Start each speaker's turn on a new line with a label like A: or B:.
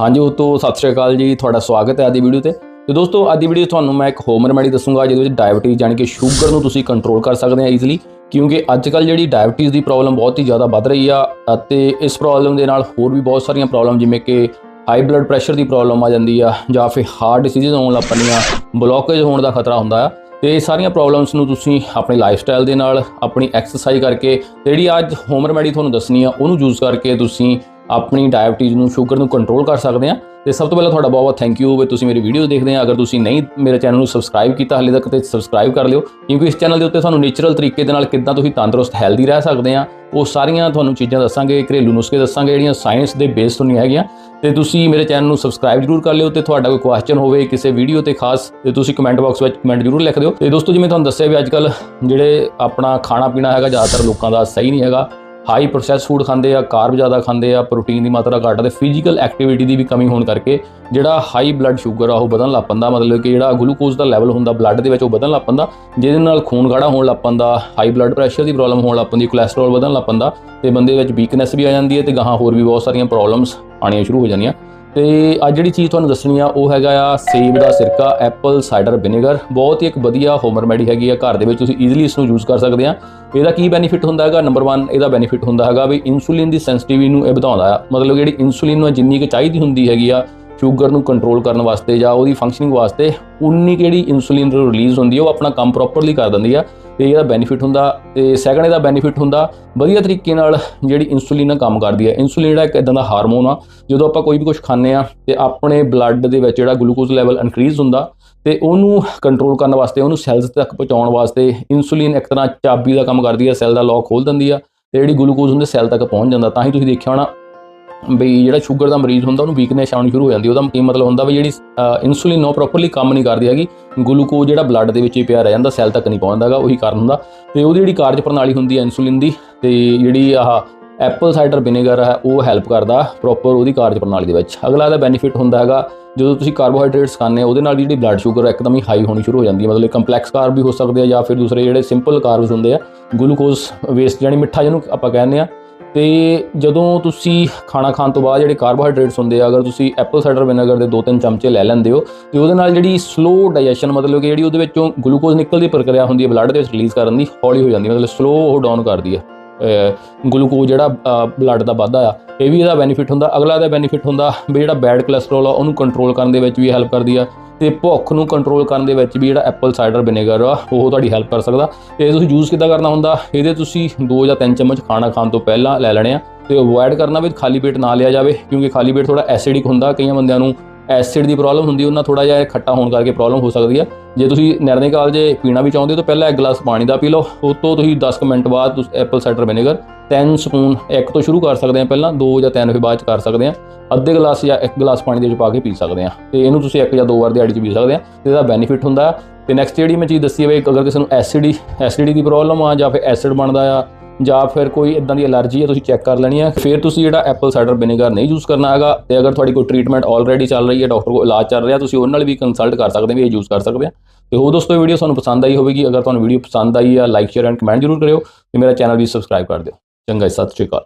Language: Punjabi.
A: ਹਾਂਜੀ ਉਹ ਤੋਂ ਸਤਿ ਸ਼੍ਰੀ ਅਕਾਲ ਜੀ, ਤੁਹਾਡਾ ਸਵਾਗਤ ਹੈ ਅੱਜ ਦੀ ਵੀਡੀਓ ਤੇ। ਤੇ ਦੋਸਤੋ, ਅੱਜ ਦੀ ਵੀਡੀਓ ਤੁਹਾਨੂੰ ਮੈਂ ਇੱਕ ਹੋਮ ਰੈਮੇਡੀ ਦੱਸੂਗਾ, ਜਿਹਦੇ ਵਿੱਚ ਡਾਇਬੀਟੀਜ਼ ਯਾਨੀ ਕਿ ਸ਼ੂਗਰ ਨੂੰ ਤੁਸੀਂ ਕੰਟਰੋਲ ਕਰ ਸਕਦੇ ਆ ਈਜ਼ੀਲੀ ਕਿਉਂਕਿ ਅੱਜ ਕੱਲ ਜਿਹੜੀ ਡਾਇਬੀਟੀਜ਼ ਦੀ ਪ੍ਰੋਬਲਮ ਬਹੁਤ ਹੀ ਜ਼ਿਆਦਾ ਵੱਧ ਰਹੀ ਆ, ਅਤੇ ਇਸ ਪ੍ਰੋਬਲਮ ਦੇ ਨਾਲ ਹੋਰ ਵੀ ਬਹੁਤ ਸਾਰੀਆਂ ਪ੍ਰੋਬਲਮ ਜਿਵੇਂ ਕਿ ਹਾਈ ਬਲੱਡ ਪ੍ਰੈਸ਼ਰ ਦੀ ਪ੍ਰੋਬਲਮ ਆ ਜਾਂਦੀ ਆ, ਜਾਂ ਫਿਰ ਹਾਰਟ ਡਿਸੀਜ਼ ਹੋਣ ਲੱਗ ਪੈਂਦੀਆਂ ਬਲੋਕੇਜ ਹੋਣ ਦਾ ਖਤਰਾ ਹੁੰਦਾ ਆ। ਤੇ ਇਹ ਸਾਰੀਆਂ ਪ੍ਰੋਬਲਮਸ ਨੂੰ ਤੁਸੀਂ ਆਪਣੀ ਲਾਈਫ ਸਟਾਈਲ ਦੇ ਨਾਲ, ਆਪਣੀ ਐਕਸਰਸਾਈਜ਼ ਕਰਕੇ ਜਿਹੜੀ ਅੱਜ ਹੋਮ ਰੈਮੇਡੀ ਤੁਹਾਨੂੰ ਦੱਸਣੀ ਆ, ਉਹਨੂੰ ਯੂਜ਼ ਕਰਕੇ ਤੁਸੀਂ ਆਪਣੀ ਡਾਇਬਟੀਜ਼ ਨੂੰ ਸ਼ੂਗਰ ਨੂੰ ਕੰਟਰੋਲ ਕਰ ਸਕਦੇ ਆ ਤੇ ਸਭ ਤੋਂ ਪਹਿਲਾਂ ਤੁਹਾਡਾ ਬਹੁਤ ਬਹੁਤ ਥੈਂਕ ਯੂ ਵੀ ਤੁਸੀਂ ਮੇਰੀ ਵੀਡੀਓ ਦੇਖਦੇ ਆ। ਅਗਰ ਤੁਸੀਂ ਨਹੀਂ ਮੇਰੇ ਚੈਨਲ ਨੂੰ ਸਬਸਕ੍ਰਾਈਬ ਕੀਤਾ ਹਾਲੇ ਤੱਕ ਤੇ ਸਬਸਕ੍ਰਾਈਬ ਕਰ ਲਿਓ। ਕਿਉਂਕਿ ਇਸ ਚੈਨਲ ਦੇ ਉੱਤੇ ਤੁਹਾਨੂੰ ਨੇਚਰਲ ਤਰੀਕੇ ਦੇ ਨਾਲ ਕਿੱਦਾਂ ਤੁਸੀਂ ਤੰਦਰੁਸਤ ਹੈਲਦੀ ਰਹਿ ਸਕਦੇ ਆ, ਉਹ ਸਾਰੀਆਂ ਤੁਹਾਨੂੰ ਚੀਜ਼ਾਂ ਦੱਸਾਂਗੇ, ਘਰੇਲੂ ਨੁਸਖੇ ਦੱਸਾਂਗੇ, ਜਿਹੜੀਆਂ ਸਾਇੰਸ ਦੇ ਬੇਸ ਤੋਂ ਨਹੀਂ ਹੈਗੀਆਂ। ਤੇ ਤੁਸੀਂ ਮੇਰੇ ਚੈਨਲ ਨੂੰ ਸਬਸਕ੍ਰਾਈਬ ਜ਼ਰੂਰ ਕਰ ਲਿਓ ਤੇ ਤੁਹਾਡਾ ਕੋਈ ਕੁਐਸਚਨ ਹੋਵੇ, ਕਿਸੇ ਵੀਡੀਓ ਤੇ ਖਾਸ, ਤੇ ਤੁਸੀਂ ਕਮੈਂਟ ਬਾਕਸ ਵਿੱਚ ਕਮੈਂਟ ਜ਼ਰੂਰ ਲਿਖ ਦਿਓ। ਤੇ ਦੋਸਤੋ, ਜਿਵੇਂ ਤੁਹਾਨੂੰ ਦੱਸਿਆ ਵੀ ਅੱਜਕੱਲ ਜਿਹੜੇ ਆਪਣਾ ਖਾਣਾ ਪੀਣਾ ਹੈਗਾ, ਜ਼ਿਆਦਾਤਰ ਲੋਕਾਂ ਦਾ ਸਹੀ ਨਹੀਂ ਹੈਗਾ। ਹਾਈ ਪ੍ਰੋਸੈਸ ਫੂਡ ਖਾਂਦੇ ਆ ਕਾਰਬ ਜ਼ਿਆਦਾ ਖਾਂਦੇ ਆ ਪ੍ਰੋਟੀਨ ਦੀ ਮਾਤਰਾ ਘੱਟ ਤੇ ਫਿਜ਼ੀਕਲ ਐਕਟੀਵਿਟੀ ਦੀ ਵੀ ਕਮੀ ਹੋਣ ਕਰਕੇ ਜਿਹੜਾ ਹਾਈ ਬਲੱਡ ਸ਼ੂਗਰ ਆ, ਉਹ ਵਧਣ ਲੱਗ ਪੈਂਦਾ। ਮਤਲਬ ਕਿ ਜਿਹੜਾ ਗਲੂਕੋਜ਼ ਦਾ ਲੈਵਲ ਹੁੰਦਾ ਬਲੱਡ ਦੇ ਵਿੱਚ, ਉਹ ਵਧਣ ਲੱਗ ਪੈਂਦਾ। ਜਿਹਦੇ ਨਾਲ ਖੂਨ ਗਾੜਾ ਹੋਣ ਲੱਗ ਪੈਂਦਾ ਹਾਈ ਬਲੱਡ ਪ੍ਰੈਸ਼ਰ ਦੀ ਪ੍ਰੋਬਲਮ ਹੋਣ ਲੱਗ ਪੈਂਦੀ ਕੋਲੇਸਟ੍ਰੋਲ ਵਧਣ ਲੱਗ ਪੈਂਦਾ ਤੇ ਬੰਦੇ ਵਿੱਚ ਵੀਕਨੈਸ ਵੀ ਆ ਜਾਂਦੀ ਹੈ ਤੇ ਗਾਹਾਂ ਹੋਰ ਵੀ ਬਹੁਤ ਸਾਰੀਆਂ ਪ੍ਰੋਬਲਮਸ ਆਉਣੀਆਂ ਸ਼ੁਰੂ ਹੋ ਜਾਂਦੀਆਂ। ਤੇ ਅੱਜ ਜਿਹੜੀ ਚੀਜ਼ ਤੁਹਾਨੂੰ ਦੱਸਣੀ ਆ, ਉਹ ਹੈਗਾ ਆ ਸੇਬ ਦਾ ਸਿਰਕਾ, ਐਪਲ ਸਾਈਡਰ ਵਿਨੇਗਰ ਬਹੁਤ ਹੀ ਇੱਕ ਵਧੀਆ ਹੋਮ ਰੈਮੇਡੀ ਹੈਗੀ ਆ, ਘਰ ਦੇ ਵਿੱਚ ਤੁਸੀਂ ਈਜ਼ੀਲੀ ਇਸ ਨੂੰ ਯੂਜ਼ ਕਰ ਸਕਦੇ ਆ। ਇਹਦਾ ਕੀ ਬੈਨੀਫਿਟ ਹੁੰਦਾ ਹੈਗਾ? ਨੰਬਰ 1 ਇਹਦਾ ਬੈਨੀਫਿਟ ਹੁੰਦਾ ਹੈਗਾ ਵੀ ਇਨਸੂਲਿਨ ਦੀ ਸੈਂਸਿਟੀਵਿਟੀ ਨੂੰ ਇਹ ਵਧਾਉਂਦਾ ਆ। ਮਤਲਬ ਜਿਹੜੀ ਇਨਸੂਲਿਨ ਨੂੰ ਜਿੰਨੀ ਕਿ ਚਾਹੀਦੀ ਹੁੰਦੀ ਹੈਗੀ ਆ ਸ਼ੂਗਰ ਨੂੰ ਕੰਟਰੋਲ ਕਰਨ ਵਾਸਤੇ ਜਾਂ ਉਹਦੀ ਫੰਕਸ਼ਨਿੰਗ ਵਾਸਤੇ ਉਨੀ ਜਿਹੜੀ ਇਨਸੂਲਿਨ ਰਿਲੀਜ਼ ਹੁੰਦੀ ਹੈ ਉਹ ਆਪਣਾ ਕੰਮ ਪ੍ਰੋਪਰਲੀ ਕਰ ਦਿੰਦੀ ਆ, ਤੇ ਇਹਦਾ ਬੈਨੀਫਿਟ ਹੁੰਦਾ, ਤੇ ਸੈਕੰਡ ਇਹਦਾ ਬੈਨੀਫਿਟ ਹੁੰਦਾ, ਵਧੀਆ ਤਰੀਕੇ ਨਾਲ ਜਿਹੜੀ ਇਨਸੂਲਿਨ ਆ ਕੰਮ ਕਰਦੀ ਹੈ ਇਨਸੂਲਿਨ ਜਿਹੜਾ ਇੱਕ ਇਦਾਂ ਦਾ ਹਾਰਮੋਨ ਆ, ਜਦੋਂ ਆਪਾਂ ਕੋਈ ਵੀ ਕੁਝ ਖਾਂਦੇ ਆ, ਤੇ ਆਪਣੇ ਬਲੱਡ ਦੇ ਵਿੱਚ ਜਿਹੜਾ ਗਲੂਕੋਜ਼ ਲੈਵਲ ਇਨਕਰੀਜ਼ ਹੁੰਦਾ, ਤੇ ਉਹਨੂੰ ਕੰਟਰੋਲ ਕਰਨ ਵਾਸਤੇ, ਉਹਨੂੰ ਸੈਲਸ ਤੱਕ ਪਹੁੰਚਾਉਣ ਵਾਸਤੇ ਇਨਸੂਲਿਨ ਇੱਕ ਤਰ੍ਹਾਂ ਚਾਬੀ ਦਾ ਕੰਮ ਕਰਦੀ ਹੈ ਸੈੱਲ ਦਾ ਲੌਕ ਖੋਲ ਦਿੰਦੀ ਆ, ਤੇ ਜਿਹੜੀ ਗਲੂਕੋਜ਼ ਹੁੰਦੇ ਸੈੱਲ ਤੱਕ ਪਹੁੰਚ ਜਾਂਦਾ। ਤਾਂ ਹੀ ਤੁਸੀਂ ਦੇਖਿਆ ਹੋਣਾ ਵੀ ਜਿਹੜਾ ਸ਼ੂਗਰ ਦਾ ਮਰੀਜ਼ ਹੁੰਦਾ, ਉਹਨੂੰ ਵੀਕਨੈਸ ਆਉਣੀ ਸ਼ੁਰੂ ਹੋ ਜਾਂਦੀ ਉਹਦਾ ਕੀ ਮਤਲਬ ਹੁੰਦਾ ਵੀ ਜਿਹੜੀ ਇਨਸੂਲਿਨ ਨੋ ਪ੍ਰੋਪਰਲੀ ਕੰਮ ਨਹੀਂ ਕਰਦੀ ਹੈਗੀ। ਗਲੂਕੋਜ਼ ਜਿਹੜਾ ਬਲੱਡ ਦੇ ਵਿੱਚ ਹੀ ਪਿਆ ਰਹਿ ਜਾਂਦਾ ਸੈੱਲ ਤੱਕ ਨਹੀਂ ਪਹੁੰਚਦਾਗਾ ਉਹੀ ਕਾਰਨ ਹੁੰਦਾ। ਤੇ ਉਹਦੀ ਜਿਹੜੀ ਕਾਰਜ ਪ੍ਰਣਾਲੀ ਹੁੰਦੀ ਹੈ ਇਨਸੂਲਿਨ ਦੀ, ਤੇ ਜਿਹੜੀ ਆਹ ਐਪਲ ਸਾਈਡਰ ਵਿਨੇਗਰ ਹੈ, ਉਹ ਹੈਲਪ ਕਰਦਾ ਪ੍ਰੋਪਰ ਉਹਦੀ ਕਾਰਜ ਪ੍ਰਣਾਲੀ ਦੇ ਵਿੱਚ। ਅਗਲਾ ਇਹਦਾ ਬੈਨੀਫਿਟ ਹੁੰਦਾ ਹੈਗਾ, ਜਦੋਂ ਤੁਸੀਂ ਕਾਰਬੋਹਾਈਡਰੇਟਸ ਖਾਂਦੇ ਹੋ, ਉਹਦੇ ਨਾਲ ਜਿਹੜੀ ਬਲੱਡ ਸ਼ੂਗਰ ਇੱਕਦਮ ਹੀ ਹਾਈ ਹੋਣੀ ਸ਼ੁਰੂ ਹੋ ਜਾਂਦੀ ਹੈ। ਮਤਲਬ ਕੰਪਲੈਕਸ ਕਾਰਬ ਵੀ ਹੋ ਸਕਦੇ ਆ ਜਾਂ ਫਿਰ ਦੂਸਰੇ ਜਿਹੜੇ ਸਿੰਪਲ ਕਾਰਬਸ ਹੁੰਦੇ ਆ ਗਲੂਕੋਜ਼ ਵੇਸਟ ਜਾਨੀ ਮਿੱਠਾ ਜਿਹਨੂੰ ਆਪਾਂ ਕਹਿੰਦੇ ਆ ਤੇ ਜਦੋਂ ਤੁਸੀਂ ਖਾਣਾ ਖਾਣ ਤੋਂ ਬਾਅਦ ਜਿਹੜੇ ਕਾਰਬੋਹਾਈਡਰੇਟਸ ਹੁੰਦੇ ਆ, ਅਗਰ ਤੁਸੀਂ ਐਪਲ ਸਾਈਡਰ ਵਿਨੇਗਰ ਦੇ 2-3 ਚਮਚੇ ਲੈ ਲੈਂਦੇ ਹੋ, ਤੇ ਉਹਦੇ ਨਾਲ ਜਿਹੜੀ ਸਲੋ ਡਾਈਜੈਸ਼ਨ ਮਤਲਬ ਕਿ ਜਿਹੜੀ ਉਹਦੇ ਵਿੱਚੋਂ ਗਲੂਕੋਜ਼ ਨਿਕਲਣ ਦੀ ਪ੍ਰਕਿਰਿਆ ਹੁੰਦੀ ਹੈ ਬਲੱਡ ਦੇ ਵਿੱਚ ਰਿਲੀਜ਼ ਕਰਨ ਦੀ, ਹੌਲੀ ਹੋ ਜਾਂਦੀ ਮਤਲਬ ਸਲੋ ਉਹ ਡਾਊਨ ਕਰਦੀ ਹੈ। ਗਲੂਕੋਜ਼ ਜਿਹੜਾ ਬਲੱਡ ਦਾ ਵਾਧਾ ਆ, ਇਹ ਵੀ ਇਹਦਾ ਬੈਨੀਫਿਟ ਹੁੰਦਾ। ਅਗਲਾ ਇਹਦਾ ਬੈਨੀਫਿਟ ਹੁੰਦਾ ਵੀ ਜਿਹੜਾ ਬੈਡ ਕੋਲੇਸਟ੍ਰੋਲ ਆ, ਉਹਨੂੰ ਕੰਟਰੋਲ ਕਰਨ ਦੇ ਵਿੱਚ ਵੀ ਹੈਲਪ ਕਰਦੀ ਆ। ਤੇ ਭੁੱਖ ਨੂੰ ਕੰਟਰੋਲ ਕਰਨ ਦੇ ਵਿੱਚ ਵੀ ਜਿਹੜਾ ਐਪਲ ਸਾਈਡਰ ਵਿਨੇਗਰ ਆ, ਉਹ ਤੁਹਾਡੀ ਹੈਲਪ ਕਰ ਸਕਦਾ। ਤੇ ਤੁਸੀਂ ਯੂਜ਼ ਕਿੱਦਾਂ ਕਰਨਾ ਹੁੰਦਾ? ਇਹਦੇ ਤੁਸੀਂ 2 ਜਾਂ 3 ਚਮਚ ਖਾਣਾ ਖਾਣ ਤੋਂ ਪਹਿਲਾਂ ਲੈ ਲੈਣੇ ਆ ਤੇ ਅਵੋਇਡ ਕਰਨਾ ਵੀ ਖਾਲੀ ਪੇਟ ਨਾ ਲਿਆ ਜਾਵੇ, ਕਿਉਂਕਿ ਖਾਲੀ ਪੇਟ ਥੋੜਾ ਐਸਿਡਿਕ ਹੁੰਦਾ, ਕਈਆਂ ਬੰਦਿਆਂ ਨੂੰ ਐਸਿਡ ਦੀ ਪ੍ਰੋਬਲਮ ਹੁੰਦੀ, ਉਹਨਾਂ ਥੋੜਾ ਜਿਹਾ ਖੱਟਾ ਹੋਣ ਕਰਕੇ ਪ੍ਰੋਬਲਮ ਹੋ ਸਕਦੀ ਹੈ ਜੇ ਤੁਸੀਂ ਨਿਰਣੇ ਕਾਲ ਜੇ ਪੀਣਾ ਵੀ ਚਾਹੁੰਦੇ ਹੋ, ਤਾਂ ਪਹਿਲਾਂ ਇੱਕ ਗਲਾਸ ਪਾਣੀ ਦਾ ਪੀ ਲਓ। ਉਸ ਤੋਂ ਤੁਸੀਂ 10 ਮਿੰਟ ਬਾਅਦ ਤੁਸੀਂ ਐਪਲ ਸਾਈਡਰ ਵਿਨੇਗਰ 3 ਸਪੂਨ ਇੱਕ ਤੋਂ ਸ਼ੁਰੂ ਕਰ ਸਕਦੇ ਆ ਪਹਿਲਾਂ 2 ਜਾਂ 3 ਫਿਰ ਬਾਅਦ ਚ ਕਰ ਸਕਦੇ ਆ। ਅੱਧੇ ਗਲਾਸ ਜਾਂ ਇੱਕ ਗਲਾਸ ਪਾਣੀ ਦੇ ਵਿੱਚ ਪਾ ਕੇ ਪੀ ਸਕਦੇ ਆ। ਤੇ ਇਹਨੂੰ ਤੁਸੀਂ ਇੱਕ ਜਾਂ ਦੋ ਵਾਰ ਦਿਹਾੜੀ ਚ ਪੀ ਸਕਦੇ ਆ। ਤੇ ਇਹਦਾ ਬੈਨੀਫਿਟ ਹੁੰਦਾ। ਤੇ ਨੈਕਸਟ ਜਿਹੜੀ ਮੈਂ ਚੀਜ਼ ਦੱਸੀ ਹੈ ਵੀ ਅਗਰ ਕਿਸੇ ਨੂੰ ਐਸਿਡੀ ਐਸਿਡਿਟੀ ਦੀ ਪ੍ਰੋਬਲਮ ਆ ਜਾਂ ਫਿਰ ਐਸਿਡ ਬਣਦਾ ਆ ਜਾਂ ਫਿਰ ਕੋਈ ਇਦਾਂ ਦੀ ਅਲਰਜੀ ਹੈ, ਤੁਸੀਂ ਚੈੱਕ ਕਰ ਲੈਣੀ ਹੈ। ਫਿਰ ਤੁਸੀਂ ਜਿਹੜਾ ਐਪਲ ਸਾਈਡਰ ਵਿਨੇਗਰ ਨਹੀਂ ਯੂਜ਼ ਕਰਨਾ ਹੈਗਾ, ਤੇ ਅਗਰ ਤੁਹਾਡੀ ਕੋਈ ਟ੍ਰੀਟਮੈਂਟ ਆਲਰੇਡੀ ਚੱਲ ਰਹੀ ਹੈ ਡਾਕਟਰ ਕੋਲ ਇਲਾਜ ਚੱਲ ਰਿਹਾ, ਤੁਸੀਂ ਉਹਨਾਂ ਨਾਲ ਵੀ ਕੰਸਲਟ ਕਰ ਸਕਦੇ ਹੋ ਵੀ ਇਹ ਯੂਜ਼ ਕਰ ਸਕਦੇ ਆ। ਤੇ ਹੋ ਦੋਸਤੋ ਵੀਡੀਓ ਤੁਹਾਨੂੰ ਪਸੰਦ ਆਈ ਹੋਵੇਗੀ। ਅਗਰ ਤੁਹਾਨੂੰ ਵੀਡੀਓ ਪਸੰਦ ਆਈ ਆ ਲਾਈਕ ਸ਼ੇਅਰ ਐਂਡ ਕਮੈਂਟ ਜ਼ਰੂਰ ਕਰਿਓ ਤੇ ਮੇਰਾ ਚੈਨਲ ਵੀ ਸਬਸਕ੍ਰਾਈਬ ਕਰ ਦਿਓ। ਚੰਗਾ ਸਤਿ ਸ਼੍ਰੀ ਅਕਾਲ।